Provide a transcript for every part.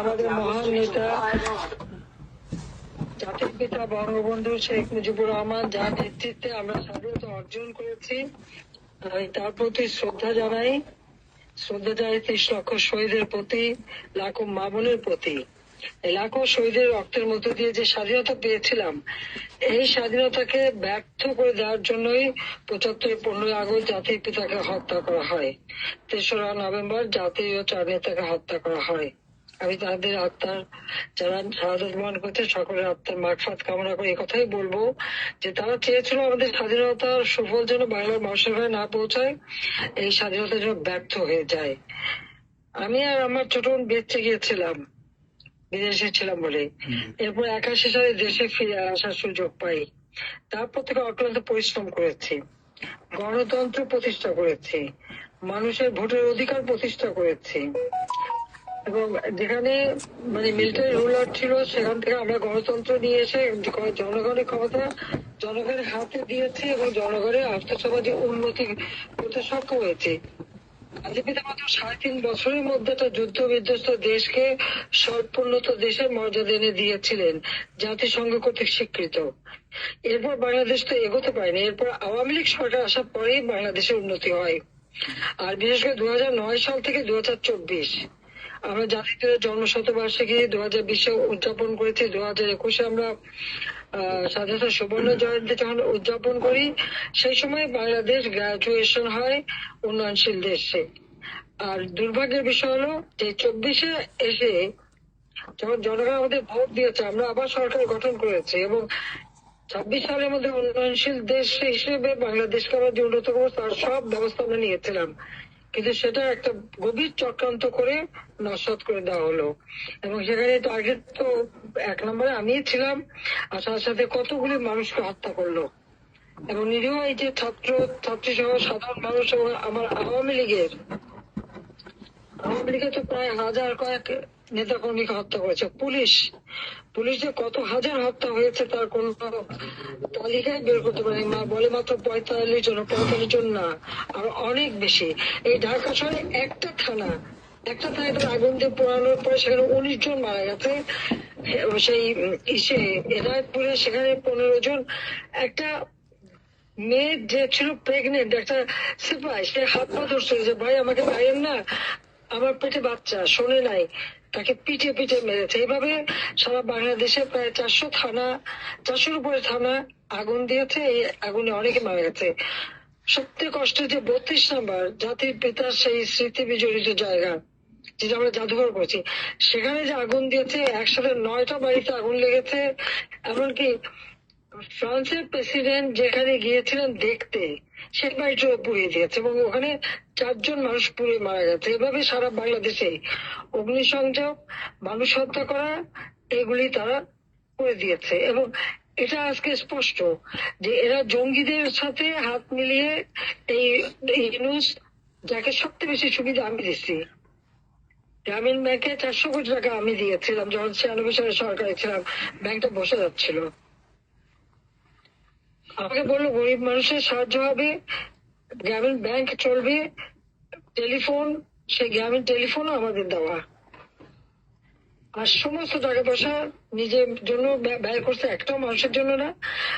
আমাদের মহান নেতা, জাতির পিতা, বঙ্গবন্ধু শেখ মুজিবুর রহমান, যার নেতৃত্বে আমরা স্বাধীনতা অর্জন করেছি তার প্রতি শ্রদ্ধা জানাই। শ্রদ্ধা জানাই ত্রিশ লক্ষ শহীদের প্রতি, লাখো মামুনের প্রতি। লাখো শহীদের রক্তের মধ্য দিয়ে যে স্বাধীনতা পেয়েছিলাম, এই স্বাধীনতাকে ব্যর্থ করে দেওয়ার জন্যই পঁচাত্তর পনেরোই আগস্ট জাতির পিতাকে হত্যা করা হয়। তেসরা নভেম্বর জাতীয় চার নেতাকে হত্যা করা হয়। আমি তাদের আত্মার যারা শাহাদত বরণ করছে সকলের আত্মার মাগফাত কামনা করে এই কথাই বলব যে তারা চেয়েছিল আমাদের স্বাধীনতার সুফল যেন বাংলার মানুষের ঘরে না পৌঁছায় এই স্বাধীনতা যেন ব্যর্থ হয়ে যায়। আমি আর আমার ছোট বোন বেঁচে গিয়েছিলাম বিদেশে ছিলাম বলে। এরপর একাশি সালে দেশে ফিরে আসার সুযোগ পাই। তারপর থেকে অক্লান্ত পরিশ্রম করেছি গণতন্ত্র প্রতিষ্ঠা করেছি মানুষের ভোটের অধিকার প্রতিষ্ঠা করেছি। এবং যেখানে মানে মিলিটারি রুলার ছিল, সেখান থেকে আমরা গণতন্ত্র নিয়ে এসে জনগণের ক্ষমতা জনগণের হাতে দিয়েছি এবং জনগণের আর্থসামাজিক উন্নতি করতে সক্ষম হয়েছে। সাড়ে তিন বছরের মধ্যে একটা যুদ্ধ বিধ্বস্ত দেশকে সর্বোন্নত দেশের মর্যাদা এনে দিয়েছিলেন জাতিসংঘ কর্তৃক স্বীকৃত। এরপর বাংলাদেশ তো এগোতে পারেনি, এরপর আওয়ামী লীগ সরকার আসার পরেই বাংলাদেশের উন্নতি হয়। আর বিশেষ করে দু হাজার নয় সাল থেকে দু হাজার চব্বিশ। আমরা জাতির জন্ম শতবার্ষিকী দু হাজার বিশে উদযাপন করেছি। দু হাজার একুশে আমরা স্বাধীনতা সুবর্ণ জয়ন্তী যখন উদযাপন করি, সেই সময় বাংলাদেশ গ্রাজুয়েশন হয় উন্নয়নশীল দেশে। আর দুর্ভাগ্যের বিষয় হলো যে চব্বিশে এসে যখন জনগণ আমাদের ভোট দিয়েছে, আমরা আবার সরকার গঠন করেছি এবং ছাব্বিশ সালের মধ্যে উন্নয়নশীল দেশ হিসেবে বাংলাদেশকে আমরা যে উন্নত করব, তার সব ব্যবস্থা আমরা নিয়েছিলাম। কিন্তু সেটা একটা গভীর চক্রান্ত করে নস্বাত করে দেওয়া হলো। এবং সেখানে টার্গেট তো এক নম্বরে আমিই ছিলাম, আর সাথে সাথে কতগুলি মানুষকে হত্যা করল। এবং নিরীহ এই যে ছাত্র, ছাত্রী সহ সাধারণ মানুষ আমার আওয়ামী লীগের আওয়ামী লীগের তো প্রায় হাজার কয়েক নেতা কর্মীকে হত্যা করেছে। পুলিশ পুলিশ কত হাজার হত্যা হয়েছে তার কোন তালিকায় বের করতে পারে মা বলে মাত্র পঁয়তাল্লিশ জন পঁয়তাল্লিশ জন না, আর অনেক বেশি। এই ঢাকা শহরে একটা থানা, একটা থানায় একটা আগুন দিয়ে পোড়ানোর পরে সেখানে উনিশ জন মারা গেছে। সেই ইসে এনায়তপুরে সেখানে পনেরো জন। একটা মেয়ে যে ছিল প্রেগনেন্ট একটা সিপাই সে হাত পা ধরছিল যে, ভাই, আমাকে মারেন না। আমার পেটে বাচ্চা, শোনে নাই। তাকে পিটে পিটে মেরেছে। এইভাবে সারা বাংলাদেশে প্রায় চারশো থানা, চারশোর উপরে থানা আগুন দিয়েছে। এই আগুনে অনেকে মারা গেছে। সবথেকে কষ্ট যে বত্রিশ নাম্বার জাতির পিতার সেই স্মৃতি বিজড়িত জায়গা, যেটা আমরা জাদুঘর করছি সেখানে যে আগুন দিয়েছে, একসাথে নয়টা বাড়িতে আগুন লেগেছে। এমনকি ফ্রান্সের প্রেসিডেন্ট যেখানে গিয়েছিলেন দেখতে সেই বাড়িটা পুড়িয়ে দিয়েছে এবং ওখানে চারজন মানুষ পুড়ে মারা গেছে। এভাবে সারা বাংলাদেশে অগ্নিসংযোগ, মানুষ হত্যা করা, এগুলি তারা করে দিয়েছে। এবং এটা আজকে স্পষ্ট যে এরা জঙ্গিদের সাথে হাত মিলিয়ে এই নিউজ যাকে সবচেয়ে বেশি সুবিধা আমি দিচ্ছি। গ্রামীণ ব্যাংকে চারশো কোটি টাকা আমি দিয়েছিলাম, যখন ছিয়ানব্বই সালে সরকারে ছিলাম, ব্যাংকটা বসে যাচ্ছিল। আমাকে বলল, গরিব মানুষের সাহায্য হবে, গ্রামীণ ব্যাংক চলবে, টেলিফোন, সেই গ্রামীণ টেলিফোনও আমাদের দেওয়া। আর সমস্ত টাকা পয়সা নিজের জন্য ব্যয়- করছে একটাও মানুষের জন্য না,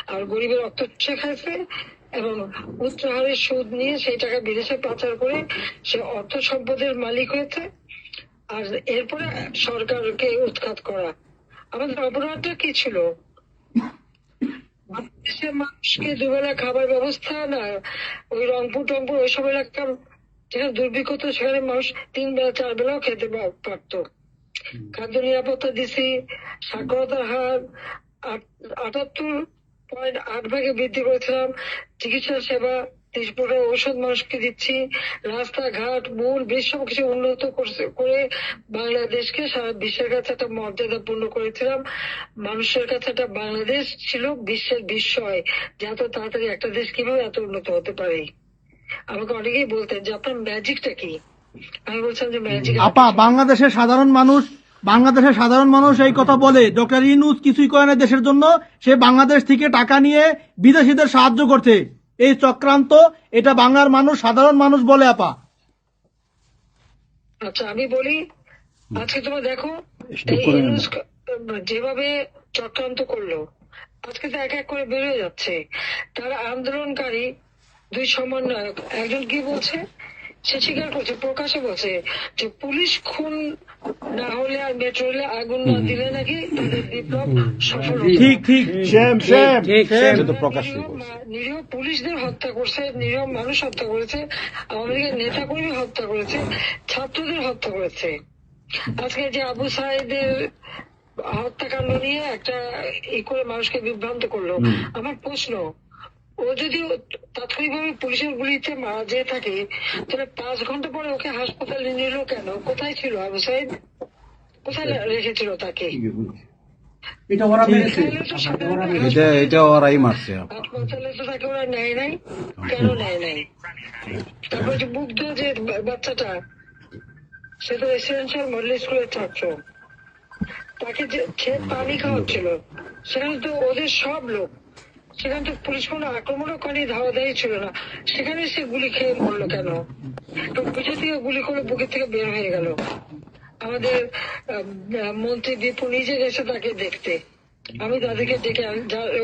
আর গরিবের রক্ত খাইছে, এবং উচ্চ হারে সুদ নিয়ে সেই টাকা বিদেশে পাচার করে সে অর্থ সম্পদের মালিক হয়েছে, আর এরপরে সরকারকে উৎখাত করা। আমাদের অপরাধটা কি ছিল? দেশের মানুষকে দুবেলা খাবার ব্যবস্থা না ওই রংপুর টংপুর ওইসব এলাকার যেখানে দুর্ভিক্ষ তো সেখানে মানুষ তিন বেলা চার বেলাও খেতে পারতো। খাদ্য নিরাপত্তা দিছি সাক্ষরতার হার আট- আটাত্তর পয়েন্ট আট ভাগে বৃদ্ধি করেছিলাম চিকিৎসা সেবা প্রকার ঔষধ মানুষকে দিচ্ছি। রাস্তাঘাট মূল বিশ্ব কিছু উন্নত করছে- করে বাংলাদেশকে সারা বিশ্বের কাছে একটা মর্যাদাপূর্ণ করেছিলাম। মানুষের কাছে একটা বাংলাদেশ ছিল বিশ্বের বিস্ময় যে এত তাড়াতাড়ি একটা দেশ কীভাবে এত উন্নত হতে পারে? আমাকে অনেকেই বলতেন যে আপনার ম্যাজিকটা কি? আমি বলছিলাম যে ম্যাজিক আপা বাংলাদেশের সাধারণ মানুষ বাংলাদেশের সাধারণ মানুষ এই কথা বলে। ডক্টর ইনুস কিছুই করে না দেশের জন্য। সে বাংলাদেশ থেকে টাকা নিয়ে বিদেশিদের সাহায্য করছে। এই চক্রান্ত এটা বাংলার মানুষ সাধারণ মানুষ বলে আপা। আচ্ছা আমি বলি আজকে তোমরা দেখো যেভাবে চক্রান্ত করল আজকে তো এক এক করে বেরোয় যাচ্ছে। তারা আন্দোলনকারী দুই সমন্বয়ক একজন কি বলছে? সে স্বীকার করছে প্রকাশে বলছে যে পুলিশ খুন না হলে আর মেট্রো রেলে আগুন না দিলে নাকি তাদের বিপ্লব সফল ঠিক ঠিক নিরীহ পুলিশদের হত্যা করছে নিরীহ মানুষ হত্যা করেছে আওয়ামী লীগের নেতা কর্মী হত্যা করেছে ছাত্রদের হত্যা করেছে। আজকে যে আবু সাইদের হত্যাকাণ্ড নিয়ে একটা ই করে মানুষকে বিভ্রান্ত করল। আমার প্রশ্ন ও যদি তাৎক্ষণিকভাবে পুলিশের গুলিতে মারা যেয়ে থাকে তাহলে পাঁচ ঘণ্টা পরে ওকে হাসপাতালে নিল কেন? কোথায় ছিল আবু সাইদ কোথায় রেখেছিল তাকে? এটা ওরা মেরেছে। তাহলে তো সাধারণ এটা এটা ওরাই মারছে। হাসপাতালে তো তাকে ওরা নেয় নাই। কেন নেয় নাই? তারপর যে মুগ্ধ যে বাচ্চাটা সে তো এসিডেন্সিয়াল মডেল স্কুলের ছাত্র। তাকে যে সে পানি খাওয়াচ্ছিল। সেখানে তো ওদের সব লোক। সেখানে থেকে পুলিশ কোনো আক্রমণও করেনি, ধাওয়া দেয় ছিল না। সেখানে সে গুলি খেয়ে মরলো কেন? তো পিছন থেকে গুলি করে বুকের থেকে বের হয়ে গেল। আমাদের মন্ত্রী দীপু নিজে গেছে তাকে দেখতে। আমি তাদেরকে ডেকে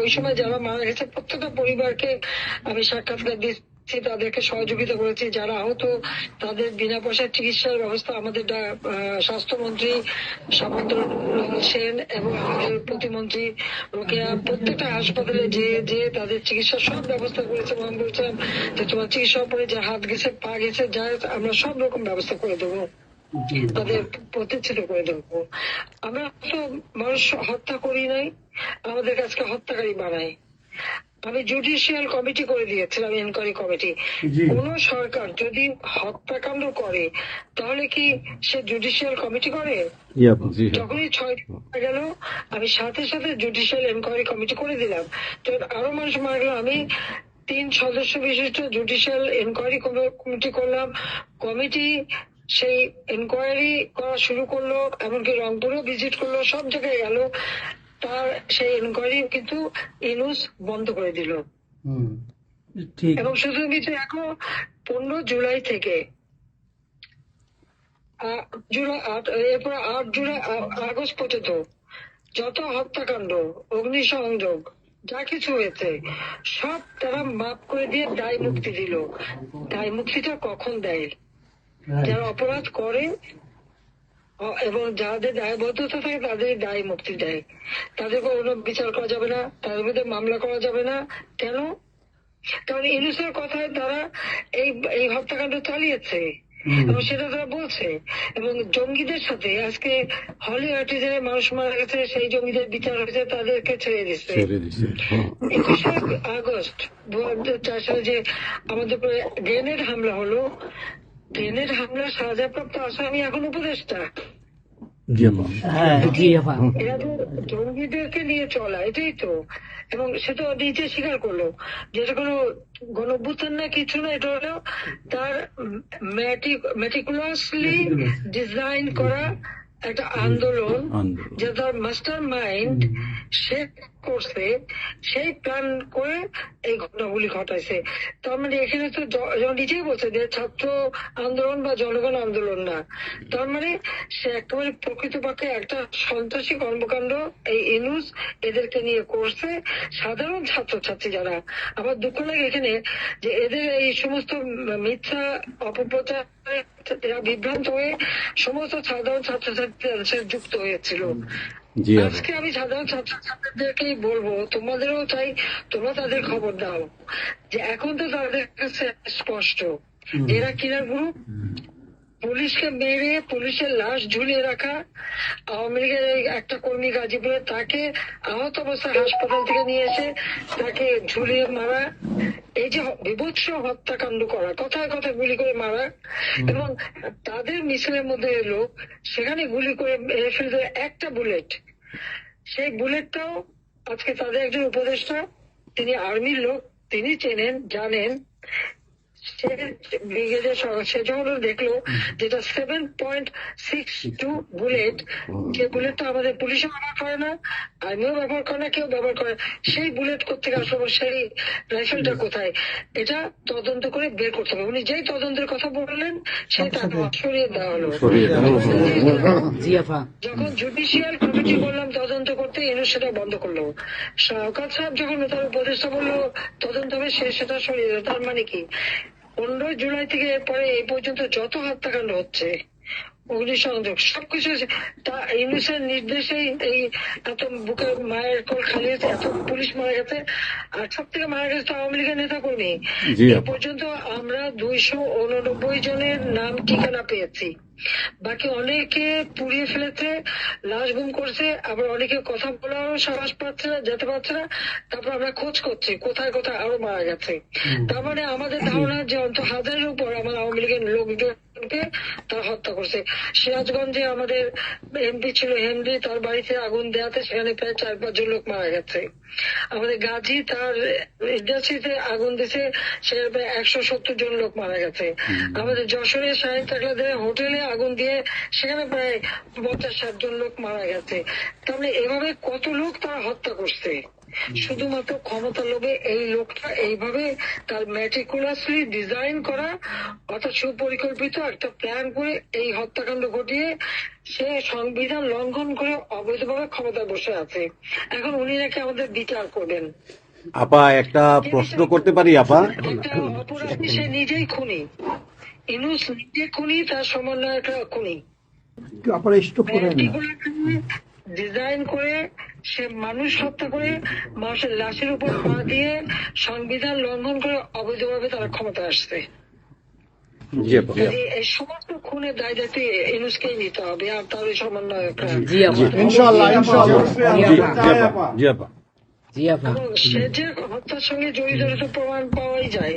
ওই সময় যারা মারা গেছে, প্রত্যেকটা পরিবারকে আমি সাক্ষাৎকার দিচ্ছি তাদেরকে সহযোগিতা করেছি। যারা আহত তাদের বিনা পয়সার চিকিৎসার ব্যবস্থা আমাদের স্বাস্থ্যমন্ত্রী সামন্ত সেন এবং আমাদের প্রতিমন্ত্রী রোকেয়া প্রত্যেকটা হাসপাতালে যে যে তাদের চিকিৎসার সব ব্যবস্থা করেছে এবং আমি বলছিলাম যে তোমার চিকিৎসার পরে যে হাত গেছে পা গেছে যা আমরা সব রকম ব্যবস্থা করে দেবো। তাদের প্রতিষ্ঠিত করে দেবো। আমরা তো মানুষ হত্যা করি নাই আমাদের কাছকে হত্যাকারী বানাই। আমি জুডিশিয়াল কমিটি করে দিয়েছিলাম এনকোয়ারি কমিটি। কোন সরকার যদি হত্যাকাণ্ড করে তাহলে কি সে জুডিশিয়াল কমিটি করে? জি হ্যাঁ। যখনই ছয় গেল আমি সাথে সাথে জুডিশিয়াল এনকোয়ারি কমিটি করে দিলাম। যখন আরও মানুষ মারা গেল। আমি তিন সদস্য বিশিষ্ট জুডিশিয়াল এনকোয়ারি কমিটি করলাম। কমিটি সেই এনকোয়ারি করা শুরু করল এমনকি রংপুরও ভিজিট করল সব জায়গায় গেল। তার সেই এনকোয়ারি কিন্তু ইনুস বন্ধ করে দিল। এবং শুধু কিছু এখন পনেরো জুলাই থেকে জুলাই আট এরপর আট জুলাই আগস্ট পর্যন্ত যত হত্যাকাণ্ড অগ্নিসংযোগ যা কিছু হয়েছে সব তারা মাফ করে দিয়ে দায় মুক্তি দিল। দায় মুক্তিটা কখন দেয়? যারা অপরাধ করে এবং যাদের দায়বদ্ধতা থাকে তাদের দায় মুক্তি দেয়। তাদের কোনো বিচার করা যাবে না তাদের বিরুদ্ধে মামলা করা যাবে না। কেন? কারণ ইনুসের কথায় তারা এই এই হত্যাকাণ্ড চালিয়েছে। এবং সেটা তারা বলছে। এবং জঙ্গিদের সাথে আজকে হলি আর্টিজেনের মানুষ মারা গেছে সেই জঙ্গিদের বিচার হয়েছে তাদেরকে ছেড়ে দিচ্ছে একুশে আগস্ট দু হাজার চার সালে যে আমাদের উপরে গ্রেনেড হামলা হলো গ্রেনেড হামলার সাজাপ্রাপ্ত আসামি এখন উপদেষ্টা। হ্যাঁ জঙ্গিদেরকে নিয়ে চলা এটাই তো। এবং সে তো নিজে স্বীকার করল যে এটা কোনো গণভ্যুত্থান না কিছু না এটা হলো তার মেটিকুলাসলি ডিজাইন করা একটা আন্দোলন আন্দোলন। যে তার মাস্টার মাইন্ড সে করছে, সেই প্ল্যান করে এই ঘটনাগুলি ঘটাইছে। তার মানে এখানে তো নিজেই বলছে যে ছাত্র আন্দোলন বা জনগণ আন্দোলন না। তার মানে সে একেবারে প্রকৃতপক্ষে একটা সন্ত্রাসী কর্মকাণ্ড, এই ইনুস, এদেরকে নিয়ে করছে সাধারণ ছাত্রছাত্রী যারা। আমার দুঃখ লাগে এখানে যে এদের এই সমস্ত মিথ্যা অপপ্রচার বিভ্রান্ত হয়ে সমস্ত সাধারণ ছাত্রছাত্রীদের সাথে যুক্ত হয়েছিল। আজকে আমি সাধারণ ছাত্রছাত্রীদেরকেই বলব তোমাদেরও চাই তোমরা তাদের খবর দাও। যে এখন তো তাদের কাছে স্পষ্ট। এরা কিনার গ্রুপ পুলিশকে মেরে পুলিশের লাশ ঝুলিয়ে রাখা। আওয়ামী লীগের একটা কর্মী গাজীপুরে তাকে আহত অবস্থায় হাসপাতাল থেকে নিয়ে এসে তাকে ঝুলিয়ে মারা। এই যে বিভৎস হত্যাকাণ্ড করা কথায় কথায় গুলি করে মারা। এবং তাদের মিছিলের মধ্যে এলো সেখানে গুলি করে ফেলতে একটা বুলেট। সেই বুলেটটাও আজকে তাদের একজন উপদেষ্টা তিনি আর্মির লোক তিনি চেনেন জানেন। সে যখন দেখল যেটা seven point six two bullet যে বুলেট বুলেটটা আমাদের পুলিশও ব্যবহার করে না আর্মিও ব্যবহার করে না কেউ ব্যবহার করে না। সেই বুলেট করতে আসলো সেই রাইফেলটা কোথায় এটা তদন্ত করে বের করতে হবে। উনি যেই তদন্তের কথা বললেন সেই তাকে সরিয়ে দেওয়া হলো। সরিয়ে দেওয়া আপা যখন জুডিশিয়াল কমিটি বললাম তদন্ত করতে এনে সেটা বন্ধ করল। সরকার সাহেব যখন তার উপদেষ্টা বলল তদন্ত হবে সে সেটা সরিয়ে দিল তার মানে কি? পনেরোই জুলাই থেকে এরপরে এই পর্যন্ত যত হত্যাকাণ্ড হচ্ছে অগ্নিসংযোগ সবকিছু তা ইউনিসের নির্দেশেই এই এত বুকে মায়ের কোল খালি হয়েছে এত পুলিশ মারা গেছে। আর সব থেকে মারা গেছে তো আওয়ামী লীগের নেতা কর্মী এ পর্যন্ত আমরা দুইশো উননব্বই জনের নাম ঠিকানা পেয়েছি। বাকি অনেকে পুড়িয়ে ফেলেছে লাশ গুম করছে আবার অনেকে কথা বলারও সাহস পাচ্ছে না যেতে পারছে না। তারপর আমরা খোঁজ করছি কোথায় কোথায় আরও মারা গেছে। তার মানে আমাদের ধারণা যে অন্ত হাজারের উপর আমার আওয়ামী লীগের লোকজনকে তারা হত্যা করছে। সিরাজগঞ্জে আমাদের এমপি ছিল হেনরি তার বাড়িতে আগুন দেওয়াতে সেখানে প্রায় চার পাঁচজন লোক মারা গেছে। আমাদের গাজী তার ইন্ডাস্ট্রিতে আগুন দিছে সেখানে প্রায় একশো সত্তর জন লোক মারা গেছে। আমাদের যশোরে শাহিদ তাকলাদের হোটেলে আগুন দিয়ে সেখানে প্রায় পঞ্চাশ ষাট জন লোক মারা গেছে। তাহলে এভাবে কত লোক তারা হত্যা করছে? শুধুমাত্র ক্ষমতা লোভে এই লোকটা এইভাবে তার ম্যাটিকুলাসলি ডিজাইন করা অর্থাৎ সুপরিকল্পিত একটা প্ল্যান করে এই হত্যাকাণ্ড ঘটিয়ে সে সংবিধান লঙ্ঘন করে অবৈধভাবে ক্ষমতায় বসে আছে। এখন উনি নাকি আমাদের বিচার করবেন। আপা একটা প্রশ্ন করতে পারি আপা? অপরাধী সে নিজেই খুনি। ইনুস নিজে খুনি তার সমন্বয়করা খুনি। আপনারা স্টপ করেন। না ডিজাইন করে সে মানুষ হত্যা করে মানুষের লাশের উপর পা দিয়ে সংবিধান লঙ্ঘন করে অবৈধভাবে তারা ক্ষমতা আসছে। সমস্ত খুনের দায় দায়িত্ব ইনুসকেই নিতে হবে আর তার ওই সমন্বয়করা সে যে হত্যার সঙ্গে জড়িত প্রমাণ পাওয়াই যায়।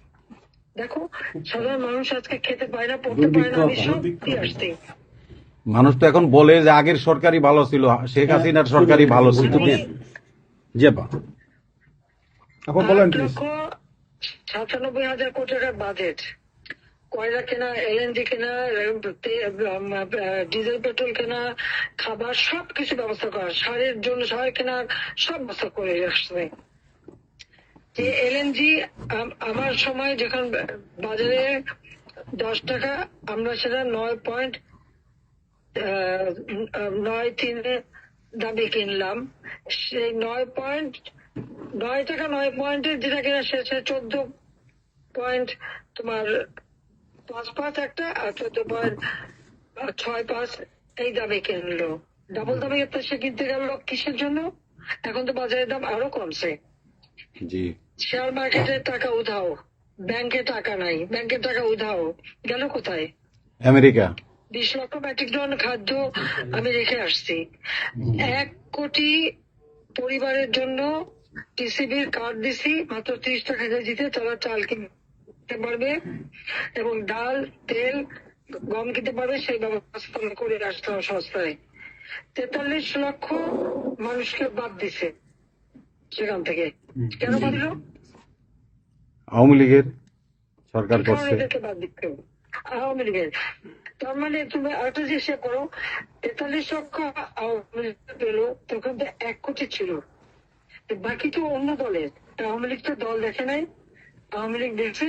দেখো সাধারণ মানুষ আজকে খেতে পায় না পড়তে পায় না আমি সব দিয়ে আসছি। মানুষ তো এখন বলে যে আগের সরকারই ভালো ছিল শেখ হাসিনার সরকারই ভালো ছিল। জি আপা আপা বলেন প্লিজ। সাতানব্বই হাজার কোটি টাকার বাজেট কয়লা কেনা এলএনজি কেনা ডিজেল পেট্রোল কেনা খাবার সব কিছু ব্যবস্থা করা সারের জন্য সার কেনার সব ব্যবস্থা করে আসছে। যে এলএনজি আমার সময় যখন বাজারে দশ টাকা, আমরা সেটা নয় পয়েন্ট নয় তিনে দামে কিনলাম। সেই নয় পয়েন্ট, নয় টাকা নয় পয়েন্টের যেটা কিনা শেষে চোদ্দ পয়েন্ট তোমার পাঁচ পাঁচ একটা, আর চোদ্দ পয়েন্ট ছয় পাঁচ এই দামে কিনলো। ডাবল দামে সে কিনতে গেল কিসের জন্য? এখন তো বাজারের দাম আরও কমছে। জি। শেয়ার মার্কেটে টাকা উধাও। ব্যাংকে টাকা নাই। ব্যাংকের টাকা উধাও। গেল কোথায়? আমেরিকা। বিশ লক্ষ মেট্রিক টন খাদ্য আমি রেখে আসছি। এক কোটি পরিবারের জন্য টিসিবির কার্ড দিছি। মাত্র ত্রিশ টাকা কেজিতে তারা চাল কিনতে পারবে এবং ডাল তেল গম কিনতে পারবে। সেই ব্যবস্থা করে আসতাম সস্তায়। তেতাল্লিশ লক্ষ মানুষকে বাদ দিছে। সেখান থেকে। কেন আওয়ামী লীগের সরকার করছে। আওয়ামী লীগের। তার মানে তুমি আরেকটা করো তেতাল্লিশ লক্ষ আওয়ামী লীগ পেল তখন তো এক কোটি ছিল। বাকি তো অন্য দলের। আওয়ামী লীগ তো দল দেখে নাই আওয়ামী লীগ দেখছে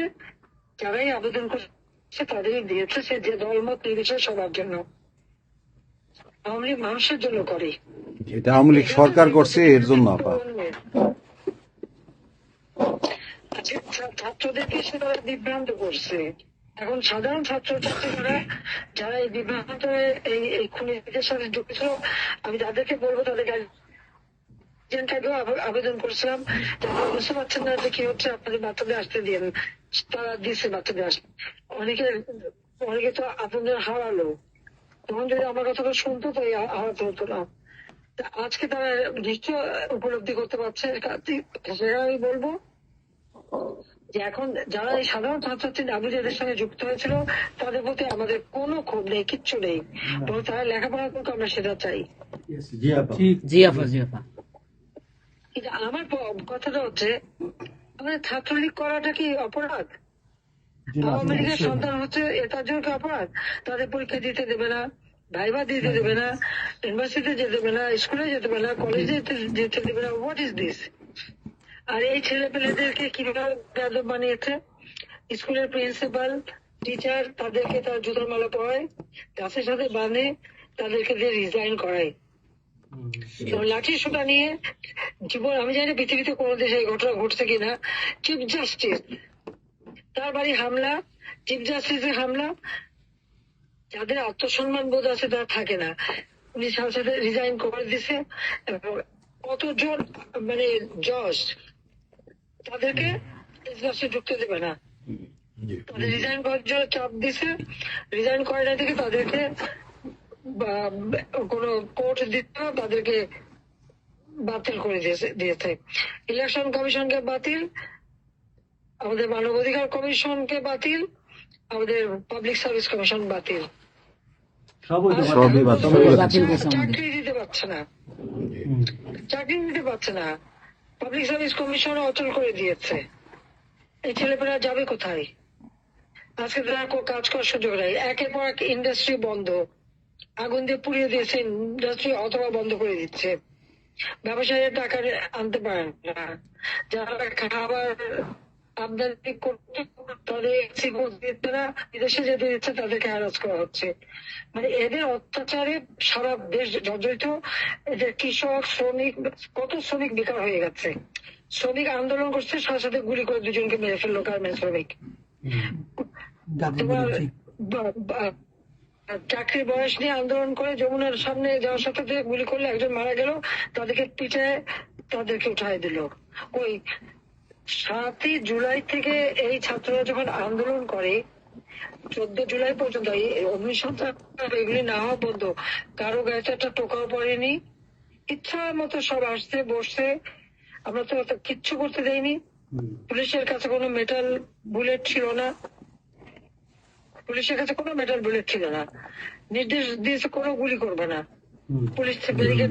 যারাই আবেদন করছে তাদেরই দিয়েছে সে যে দল মত নির্বিশেষে সবার জন্য। আওয়ামী লীগ মানুষের জন্য করে। এটা আওয়ামী লীগ সরকার করছে এর জন্য আপা। আচ্ছা, ছাত্রদেরকে সে তারা বিভ্রান্ত করছে। এখন সাধারণ ছাত্র ছাত্রীরা যারা এই বিভ্রান্ত এই এই খুনিদের সাথে যুক্ত আমি তাদেরকে বলব তাদের গার্জিয়ানটাকেও আবেদন করছিলাম। যে বুঝতে পারছেন না যে কি হচ্ছে আপনাদের বাচ্চাদের আসতে দিন তারা দিচ্ছে বাচ্চাদের আসতে অনেকে অনেকে তো আপনাদের হারালো। তখন যদি আমার কথাটা শুনতো তো এই আহত হতো না। আজকে তারা নিশ্চয় উপলব্ধি করতে পারছে। সেটা আমি বলব যে এখন যারা এই সাধারণ ছাত্রছাত্রী নাবিজের সঙ্গে যুক্ত হয়েছিল তাদের প্রতি আমাদের কোনো ক্ষোভ নেই কিচ্ছু নেই। বরং তারা লেখাপড়া করুক আমরা সেটা চাই। জি আপা। জি আপা কিন্তু আমার কথাটা হচ্ছে আমাদের ছাত্রলীগ করাটা কি অপরাধ? আওয়ামী লীগের সন্তান হচ্ছে এটার জন্য অপরাধ তাদের পরীক্ষা দিতে দেবে না ভাইবা দিতে দেবে না ইউনিভার্সিটিতে যেতে দেবে না স্কুলে যেতে দেবে না কলেজে যেতে দেবে না হোয়াট ইজ দিস আর এই ছেলে পেলেদেরকে কীভাবে বেয়াদব বানিয়েছে? স্কুলের প্রিন্সিপাল টিচার তাদেরকে তার জুতোর মালা পরায় গাছের সাথে বাঁধে তাদেরকে দিয়ে রিজাইন করায়। লাঠি সোটা নিয়ে জীবন আমি জানি পৃথিবীতে কোনো দেশে এই ঘটনা ঘটছে কিনা চিফ জাস্টিস তার বাড়ি হামলা চিফ জাস্টিসের হামলা। যাদের আত্মসম্মান বোধ আছে তারা থাকে না। উনি সাথে রিজাইন করে দিছে। কতজন মানে জজ তাদেরকে ঢুকতে দেবে না। তাদের রিজাইন করার জন্য চাপ দিছে। রিজাইন করে না থেকে তাদেরকে বা কোনো কোর্ট দিতে না, তাদেরকে বাতিল করে দিয়েছে দিয়েছে। ইলেকশন কমিশনকে বাতিল। আমাদের মানবাধিকার কমিশনকে বাতিল আমাদের পাবলিক সার্ভিস কমিশন বাতিল। বাতিল। আমাদের চাকরি দিতে পারছে না। চাকরি দিতে পারছে না। পাবলিক সার্ভিস কমিশন অচল করে দিয়েছে। এই ছেলেপেরা যাবে কোথায়? আজকে তারা কাজ করার সুযোগ নাই। একের পর এক ইন্ডাস্ট্রি বন্ধ। আগুন দিয়ে পুড়িয়ে দিয়েছে ইন্ডাস্ট্রি অথবা বন্ধ করে দিচ্ছে। ব্যবসায়ীরা টাকা আনতে পারেন না। যারা খাবার আমদানি করতে তাদের বিদেশে যেতে দিচ্ছে তাদেরকে হ্যারাস করা হচ্ছে। মানে এদের অত্যাচারে সারা দেশ জর্জরিত। এদের কৃষক শ্রমিক কত শ্রমিক বেকার হয়ে গেছে। শ্রমিক আন্দোলন করছে সাথে সাথে গুলি করে দুজনকে মেরে ফেলল গার্মেন্ট শ্রমিক। তোমার চাকরির বয়স নিয়ে আন্দোলন করে যমুনার সামনে যাওয়ার সাথে সাথে গুলি করলে একজন মারা গেল তাদেরকে পিঠে তাদেরকে উঠাই দিল। ওই সাতই জুলাই থেকে এই ছাত্ররা যখন আন্দোলন করে চোদ্দ জুলাই পর্যন্ত এই অগ্নিসংখ্যা এগুলি না হওয়া পর্যন্ত কারও গায়ে একটা টোকাও পড়েনি। ইচ্ছা মতো সব আসছে বসছে। আমরা তো কিচ্ছু করতে দেইনি। পুলিশের কাছে কোনো মেটাল বুলেট ছিল না। পুলিশের কাছে কোনো মেটাল বুলেট ছিল না। নির্দেশ দিয়েছে কোনো গুলি করবে না। পুলিশ ব্যারিকেড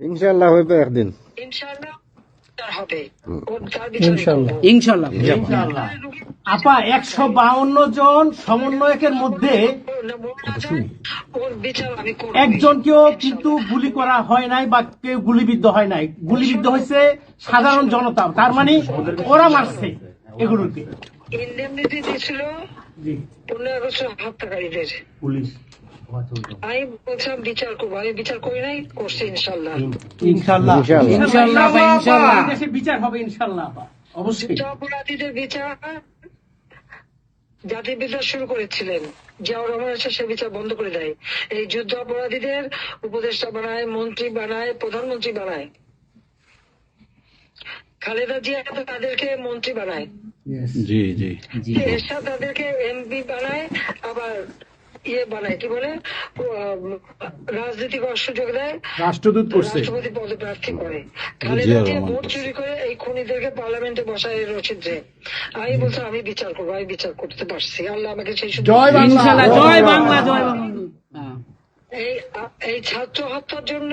ইনশাল্লাহ হইবে একদিন। ইনশাল্লাহ আপা একশো বাউন্ন জন সমন্বয়কের মধ্যে একজনকেও কিন্তু গুলি করা হয় নাই বা কেউ গুলিবিদ্ধ হয় নাই। গুলিবিদ্ধ হয়েছে সাধারণ জনতা। তার মানে ওরা মারছে এগুলোকে। ইন্ডেমনিটি দিয়েছিল পনেরো আগস্ট হত্যাকারীদের। পুলিশ। আমি বলছিলাম বিচার করব। আমি বিচার করি নাই করছি ইনশাল্লাহ। ইনশাল্লাহ। ইনশাল্লাহ। দেশে বিচার হবে ইনশাল্লাহ অবশ্যই। যুদ্ধ অপরাধীদের বিচার জাতির বিচার শুরু করেছিলেন। জিয়াউর রহমান এসে সে বিচার বন্ধ করে দেয়। এই যুদ্ধ অপরাধীদের উপদেষ্টা বানায় মন্ত্রী বানায় প্রধানমন্ত্রী বানায়। খালেদা জিয়া তো তাদেরকে মন্ত্রী বানায়। জি জি। জি। এরশাদ তাদেরকে এমপি বানায় আবার ইয়ে বানায় কি বলে? রাজনৈতিক সুযোগ দেয়। রাষ্ট্রদূত করছে। রাষ্ট্রপতি পদে প্রার্থী করে। খালেদা জিয়া জিয়া ভোট চুরি করে এই খুনিদেরকে পার্লামেন্টে বসায় রচিতে আমি বলছি আমি বিচার করব আমি বিচার করতে পারছি। আল্লাহ আমাকে সেই সুযোগ জয় বাংলা। জয় বাংলা জয় বাংলা। হ্যাঁ। এই এই ছাত্র হত্যার জন্য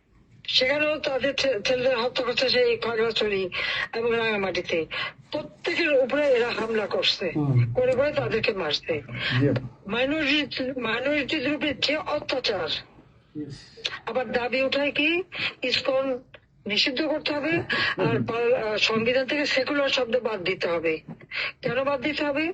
সেখানেও তাদের ছেলেদের হত্যা করছে সেই খাগড়াছড়ি এবং রাঙামাটিতে। প্রত্যেকের উপরে এরা হামলা করছে। করে করে তাদেরকে মারছে। মাইনরিটি মাইনরিটিদের উপরে যে অত্যাচার আবার দাবি উঠায় কি? ইসকন নিষিদ্ধ করতে হবে আর সংবিধান থেকে সেকুলার শব্দ বাদ দিতে হবে। কেন বাদ দিতে হবে?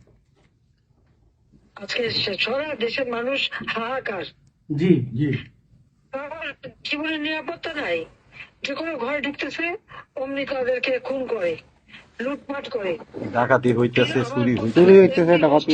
আজকে সারা দেশের মানুষ হাহাকার। জি জি। জীবনের নিরাপত্তা নাই। যে কোনো ঘরে ঢুকতেছে অমনি তাদেরকে খুন করে লুটপাট করে। ডাকাতি হইতেছে চুরি হইতেছে চুরি হইতেছে। ডাকাতি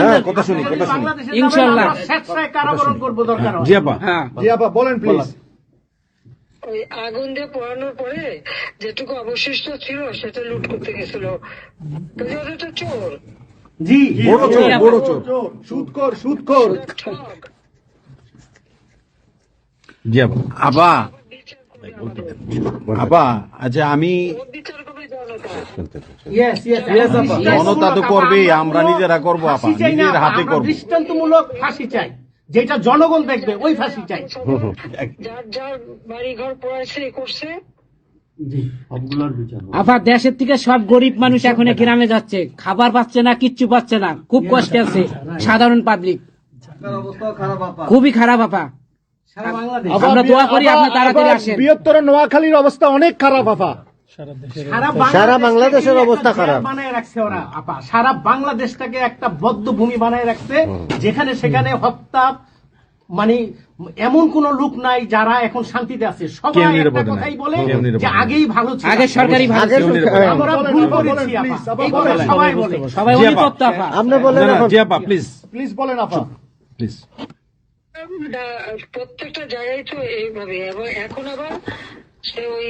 হ্যাঁ কথা শুনি কথা শুনি বাংলাদেশে যাবেন, ইনশাল্লাহ। আমরা স্বেচ্ছায় কারাবরণ করব দরকার জি আপা হ্যাঁ। জি আপা বলেন। প্লিজ ওই আগুন দিয়ে পোড়ানোর পরে যেটুকু অবশিষ্ট ছিল সেটা লুট করতে গেছিল। তো চোর। জি বড় চোর বড় চোর। জি আপা আপা বিচার করবে আমাদের। আপা আচ্ছা আমি জনতা ইয়েস ইয়েস জনতা তো করবেই আমরা নিজেরা করব আপা ফাঁসি চাই না, নিজের হাতে করব। দৃষ্টান্তমূলক ফাঁসি চাই। যেটা জনগণ দেখবে ওই ফাঁসি চাই। যার যার বাড়ি ঘর করছে। আপা দেশের থেকে সব গরিব মানুষ এখন গ্রামে যাচ্ছে। খাবার পাচ্ছে না কিচ্ছু পাচ্ছে না। খুব কষ্টে আছে সাধারণ পাবলিক খুবই খারাপ আপা। আমরা দোয়া করি আপনি তাড়াতাড়ি আসেন। বৃহত্তর নোয়াখালীর অবস্থা অনেক খারাপ আপা। সারা বাংলাদেশের অবস্থা খারাপ। বানায় রাখছে ওরা আপা। সারা বাংলাদেশটাকে একটা বদ্ধ ভূমি বানায় রাখছে যেখানে সেখানে হত্যা মানে এমন কোন লোক নাই যারা এখন শান্তিতে আছে। সবাই একটা কথাই বলে যে আগেই ভালো ছিল। আগে সরকারি ভালো ছিল। আমরা ভুল করেছি আপা। সবাই বলে সবাই। অনুতপ্ত আপা। আপনি বলেন জি আপা প্লিজ প্লিজ বলেন আপা। প্লিজ প্রত্যেকটা জায়গায় তো এইভাবে। এবং এখন আবার সে ওই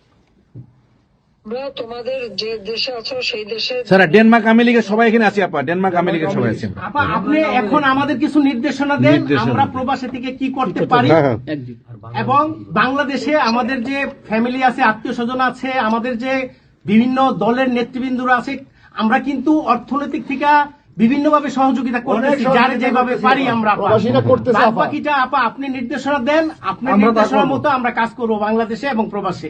আমরা তোমাদের যে দেশে আছো সেই দেশে স্যার ডেনমার্ক আমেরিকা সবাই এখানে আছি আপা। ডেনমার্ক আমেরিকা সবাই আছে। আপা আপনি এখন আমাদের কিছু নির্দেশনা দেন আমরা প্রবাসী থেকে কি করতে পারি? এবং বাংলাদেশে আমাদের যে ফ্যামিলি আছে আত্মীয় স্বজন আছে আমাদের যে বিভিন্ন দলের নেতৃবৃন্দরা আছে আমরা কিন্তু অর্থনৈতিক থেকে বিভিন্ন ভাবে সহযোগিতা করতেছি যার যেভাবে পারি আমরা বাদ আপা। বাকিটা আপা আপনি নির্দেশনা দেন আপনার নির্দেশনা মতো আমরা কাজ করব বাংলাদেশে এবং প্রবাসে।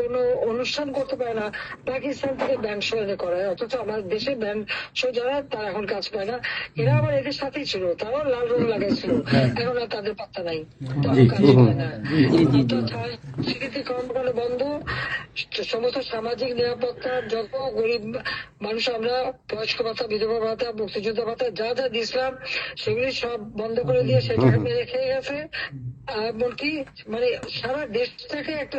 কোনো অনুষ্ঠান করতে পারে না পাকিস্তান থেকে ব্যান্ড এনে করায় অথচ আমার দেশে ব্যান্ড শো যারা তারা এখন কাজ পায় না। এরা আবার এদের সাথেই ছিল তারাও লাল রং লাগাইছিল এখন আর তাদের পাত্তা নাই। তারাও কাজ পায় না। তো কর্মকাণ্ড বন্ধ। সমস্ত সামাজিক নিরাপত্তা যত গরিব মানুষ আমরা বয়স্ক ভাতা বিধবা ভাতা মুক্তিযোদ্ধা ভাতা যা যা দিয়েছিলাম সেগুলি সব বন্ধ করে দিয়ে সেটা মেরে খেয়ে গেছে। এমনকি মানে সারা দেশটাকে একটা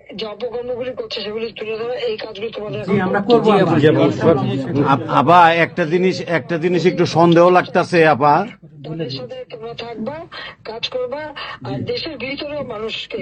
যে অপকর্মগুলি করছে সেগুলি তুলে ধরা এই কাজগুলি তোমাদের আমরা করব আপা। একটা জিনিস একটা জিনিস একটু সন্দেহ লাগতাছে আপা। তোমরা থাকবা কাজ করবা আর দেশের ভিতরে মানুষকে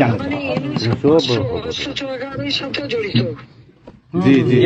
জানো মানে জড়িত। জি জি।